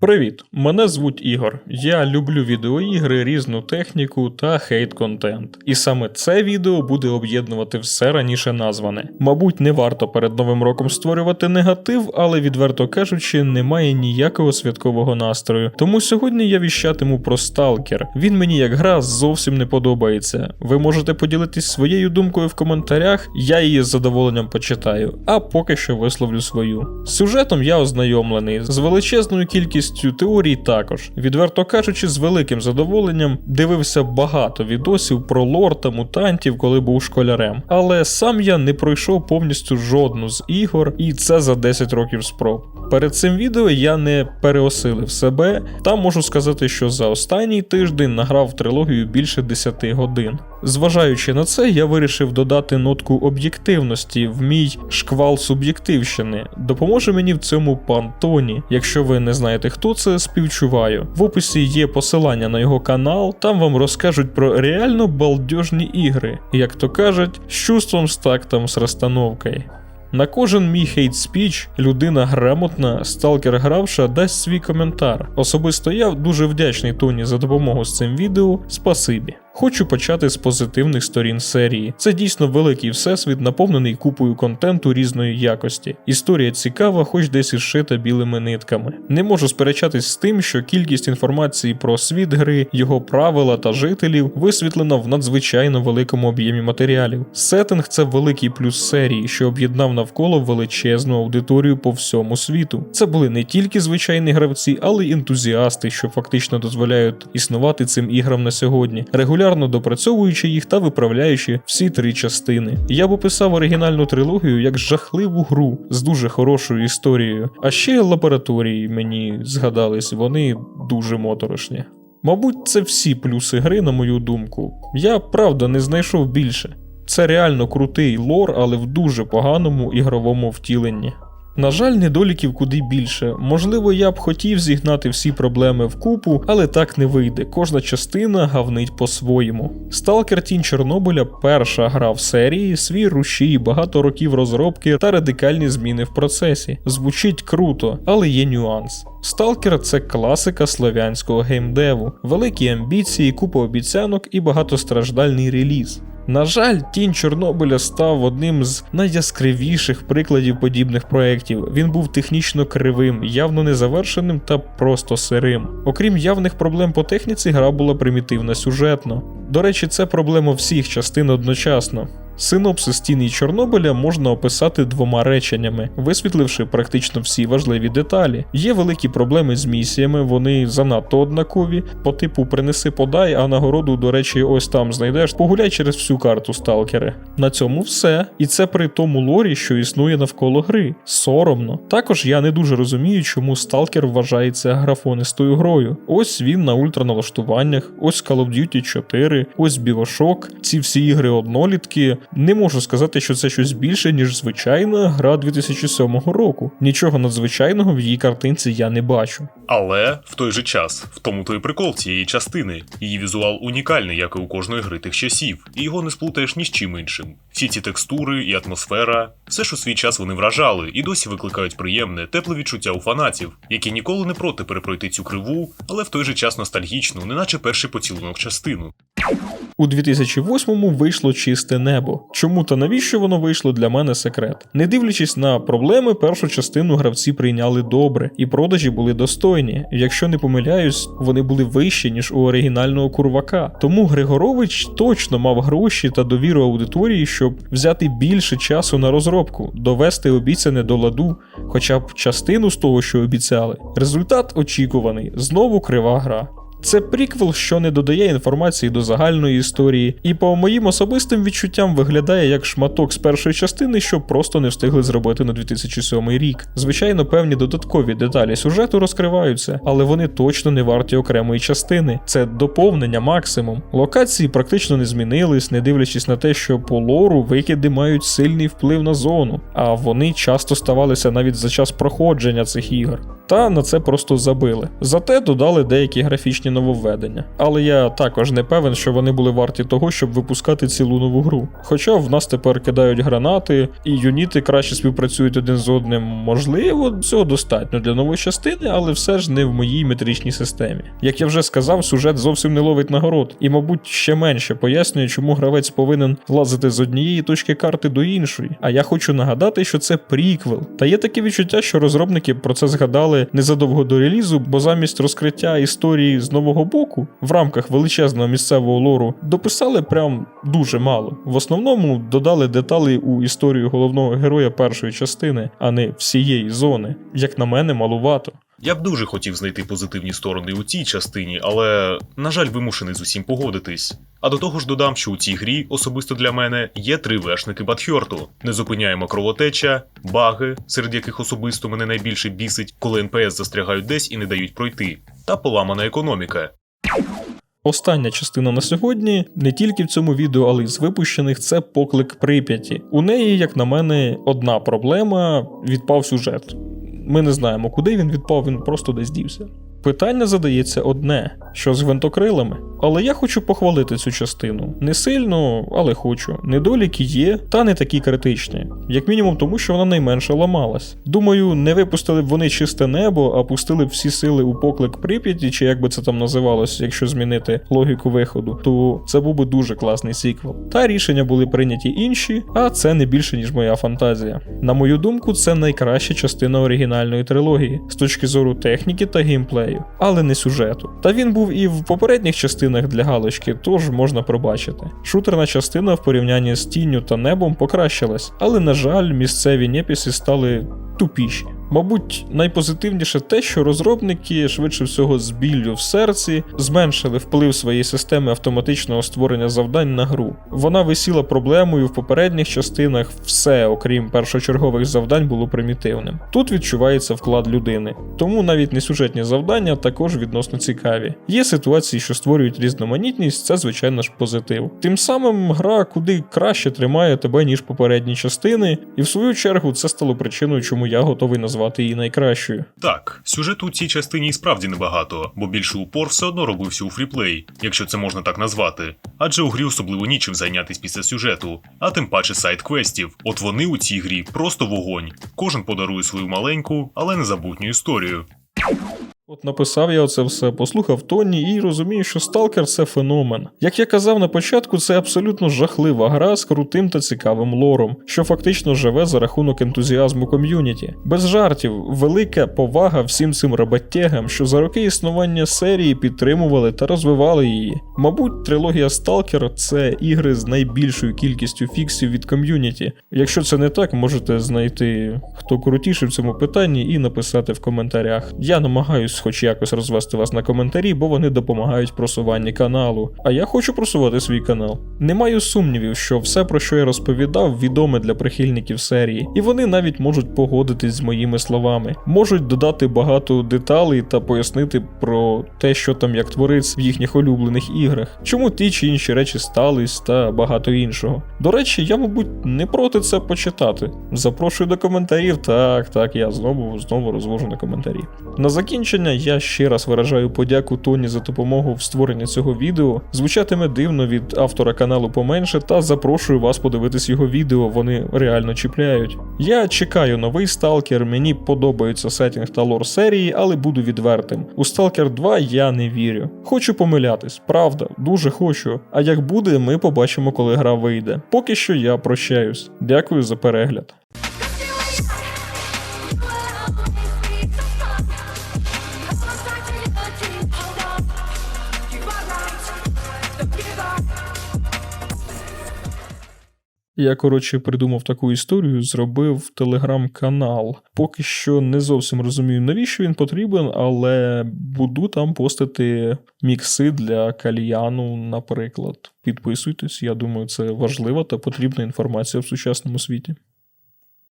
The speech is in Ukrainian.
Привіт, мене звуть Ігор. Я люблю відеоігри, різну техніку та хейт-контент. І саме це відео буде об'єднувати все раніше назване. Мабуть, не варто перед новим роком створювати негатив, але відверто кажучи, немає ніякого святкового настрою. Тому сьогодні я віщатиму про Сталкер. Він мені як гра зовсім не подобається. Ви можете поділитись своєю думкою в коментарях, я її з задоволенням почитаю, а поки що висловлю свою. З сюжетом я ознайомлений з величезною кількістю теорій також. Відверто кажучи, з великим задоволенням дивився багато відосів про лор та мутантів, коли був школярем. Але сам я не пройшов повністю жодну з ігор, і це за 10 років спроб. Перед цим відео я не переосилив себе, та можу сказати, що за останній тиждень награв в трилогію більше 10 годин. Зважаючи на це, я вирішив додати нотку об'єктивності в мій шквал суб'єктивщини. Допоможе мені в цьому пан Тоні. Якщо ви не знаєте, хто це, співчуваю. В описі є посилання на його канал, там вам розкажуть про реально балдежні ігри, як то кажуть, з чувством з тактом з розстановкою. На кожен мій хейт спіч людина грамотна, сталкер гравша дасть свій коментар. Особисто я дуже вдячний Тоні за допомогу з цим відео. Спасибі. Хочу почати з позитивних сторін серії. Це дійсно великий всесвіт, наповнений купою контенту різної якості. Історія цікава, хоч десь і зшита білими нитками. Не можу сперечатись з тим, що кількість інформації про світ гри, його правила та жителів висвітлена в надзвичайно великому об'ємі матеріалів. Сеттинг це великий плюс серії, що об'єднав навколо величезну аудиторію по всьому світу. Це були не тільки звичайні гравці, але й ентузіасти, що фактично дозволяють існувати цим іграм на сьогодні. Регулярно допрацьовуючи їх та виправляючи всі три частини. Я б описав оригінальну трилогію як жахливу гру з дуже хорошою історією. А ще лабораторії мені згадались, вони дуже моторошні. Мабуть, це всі плюси гри, на мою думку. Я правда не знайшов більше. Це реально крутий лор, але в дуже поганому ігровому втіленні. На жаль, недоліків куди більше. Можливо, я б хотів зігнати всі проблеми в купу, але так не вийде. Кожна частина гавнить по-своєму. Сталкер Тінь Чорнобиля перша гра в серії, свій рушій, багато років розробки та радикальні зміни в процесі. Звучить круто, але є нюанс. Сталкер це класика слов'янського геймдеву, великі амбіції, купа обіцянок і багатостраждальний реліз. На жаль, тінь Чорнобиля став одним з найяскравіших прикладів подібних проєктів. Він був технічно кривим, явно незавершеним та просто сирим. Окрім явних проблем по техніці, гра була примітивна сюжетно. До речі, це проблема всіх частин одночасно. Синопсис тіні Чорнобиля можна описати двома реченнями, висвітливши практично всі важливі деталі. Є великі проблеми з місіями, вони занадто однакові. По типу принеси подай, а нагороду, до речі, ось там знайдеш. Погуляй через всю карту сталкери. На цьому все. І це при тому лорі, що існує навколо гри. Соромно. Також я не дуже розумію, чому сталкер вважається графонистою грою. Ось він на ультраналаштуваннях, ось Call of Duty 4, ось Bioshock. Ці всі ігри однолітки. Не можу сказати, що це щось більше, ніж звичайна гра 2007 року. Нічого надзвичайного в її картинці я не бачу. Але в той же час, в тому то і прикол цієї частини. Її візуал унікальний, як і у кожної гри тих часів, і його не сплутаєш ні з чим іншим. Всі ці текстури і атмосфера, все ж у свій час вони вражали і досі викликають приємне, тепле відчуття у фанатів, які ніколи не проти перепройти цю криву, але в той же час ностальгічну, неначе перший поцілунок частину. У 2008-му вийшло чисте небо. Чому та навіщо воно вийшло для мене секрет. Не дивлячись на проблеми, першу частину гравці прийняли добре, і продажі були достойні. Якщо не помиляюсь, вони були вищі, ніж у оригінального курвака. Тому Григорович точно мав гроші та довіру аудиторії, щоб взяти більше часу на розробку, довести обіцяне до ладу, хоча б частину з того, що обіцяли. Результат очікуваний знову крива гра. Це приквел, що не додає інформації до загальної історії, і по моїм особистим відчуттям виглядає як шматок з першої частини, що просто не встигли зробити на 2007 рік. Звичайно, певні додаткові деталі сюжету розкриваються, але вони точно не варті окремої частини. Це доповнення максимум. Локації практично не змінились, не дивлячись на те, що по лору викиди мають сильний вплив на зону, а вони часто ставалися навіть за час проходження цих ігор. Та на це просто забили. Зате додали деякі графічні нововведення. Але я також не певен, що вони були варті того, щоб випускати цілу нову гру. Хоча в нас тепер кидають гранати, і юніти краще співпрацюють один з одним. Можливо, цього достатньо для нової частини, але все ж не в моїй метричній системі. Як я вже сказав, сюжет зовсім не ловить нагород, і, мабуть, ще менше пояснює, чому гравець повинен лазити з однієї точки карти до іншої. А я хочу нагадати, що це приквел. Та є таке відчуття, що розробники про це згадали незадовго до релізу, бо замість розкриття історії з нового боку в рамках величезного місцевого лору дописали прям дуже мало. В основному додали деталі у історію головного героя першої частини, а не всієї зони. Як на мене, малувато. Я б дуже хотів знайти позитивні сторони у цій частині, але, на жаль, вимушений з усім погодитись. А до того ж додам, що у цій грі особисто для мене є три вершники Батхьорту. Не зупиняємо кровотеча, баги, серед яких особисто мене найбільше бісить, коли НПС застрягають десь і не дають пройти, та поламана економіка. Остання частина на сьогодні не тільки в цьому відео, але й з випущених це поклик Прип'яті. У неї, як на мене, одна проблема відпав сюжет. Ми не знаємо, куди він відпав, він просто десь дівся. Питання задається одне: що з гвинтокрилами? Але я хочу похвалити цю частину. Не сильно, але хочу. Недоліки є, та не такі критичні. Як мінімум, тому що вона найменше ламалась. Думаю, не випустили б вони чисте небо, а пустили б всі сили у поклик Прип'яті, чи як би це там називалось, якщо змінити логіку виходу, то це був би дуже класний сіквел. Та рішення були прийняті інші, а це не більше, ніж моя фантазія. На мою думку, це найкраща частина оригінальної трилогії з точки зору техніки та геймплею, але не сюжету. Та він був і в попередніх частинах для галочки, тож можна пробачити. Шутерна частина в порівнянні з тінню та небом покращилась, але, на жаль, місцеві непіси стали тупіші. Мабуть, найпозитивніше те, що розробники, швидше всього, з біллю в серці зменшили вплив своєї системи автоматичного створення завдань на гру. Вона висіла проблемою в попередніх частинах, все, окрім першочергових завдань, було примітивним. Тут відчувається вклад людини, тому навіть несюжетні завдання також відносно цікаві. Є ситуації, що створюють різноманітність, це звичайно ж позитив. Тим самим гра куди краще тримає тебе, ніж попередні частини, і в свою чергу це стало причиною, чому я готовий назвати її найкращою. Так, сюжету у цій частині і справді небагато, бо більший упор все одно робився у фріплей, якщо це можна так назвати. Адже у грі особливо нічим зайнятись після сюжету, а тим паче сайт квестів. От вони у цій грі просто вогонь. Кожен подарує свою маленьку, але незабутню історію. От написав я оце все, послухав Тоні і розумію, що Сталкер це феномен. Як я казав на початку, це абсолютно жахлива гра з крутим та цікавим лором, що фактично живе за рахунок ентузіазму ком'юніті. Без жартів, велика повага всім цим роботягам, що за роки існування серії підтримували та розвивали її. Мабуть, трилогія Сталкер це ігри з найбільшою кількістю фіксів від ком'юніті. Якщо це не так, можете знайти хто крутіший в цьому питанні і написати в коментарях. Я намагаюсь хоч якось розвести вас на коментарі, бо вони допомагають просуванні каналу. А я хочу просувати свій канал. Не маю сумнівів, що все, про що я розповідав, відоме для прихильників серії, і вони навіть можуть погодитись з моїми словами, можуть додати багато деталей та пояснити про те, що там як твориться в їхніх улюблених іграх, чому ті чи інші речі стались та багато іншого. До речі, я, мабуть, не проти це почитати. Запрошую до коментарів. Так, так, я знову знову розвожу на коментарі. На закінчення я ще раз виражаю подяку Тоні за допомогу в створенні цього відео. Звучатиме дивно від автора каналу поменше, та запрошую вас подивитись його відео, вони реально чіпляють. Я чекаю новий сталкер, мені подобається сетінг та лор серії, але буду відвертим. У Stalker 2 я не вірю. Хочу помилятись, правда, дуже хочу. А як буде, ми побачимо, коли гра вийде. Поки що я прощаюсь. Дякую за перегляд. Я, коротше, придумав таку історію, зробив телеграм-канал. Поки що не зовсім розумію, навіщо він потрібен, але буду там постити мікси для кальяну, наприклад. Підписуйтесь, я думаю, це важлива та потрібна інформація в сучасному світі.